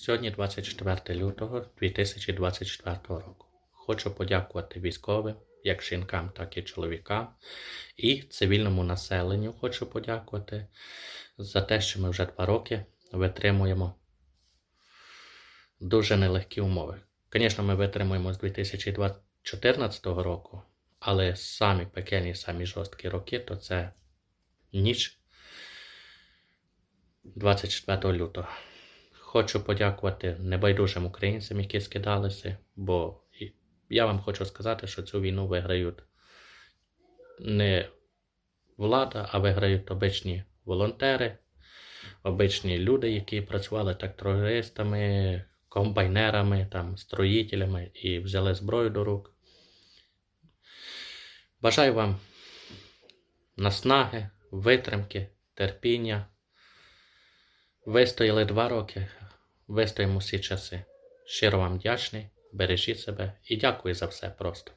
Сьогодні 24 лютого 2024 року. Хочу подякувати військовим, як жінкам, так і чоловікам, і цивільному населенню хочу подякувати за те, що ми вже два роки витримуємо дуже нелегкі умови. Звісно, ми витримуємо з 2014 року, але самі пекельні, самі жорсткі роки, то це ніч 24 лютого. Хочу подякувати небайдужим українцям, які скидалися, бо я вам хочу сказати, що цю війну виграють не влада, а виграють обичні волонтери, обичні люди, які працювали трактористами, комбайнерами, там, строїтелями і взяли зброю до рук. Бажаю вам наснаги, витримки, терпіння. Вистояли два роки, вистоїмо всі часи. Щиро вам вдячний, бережіть себе і дякую за все просто.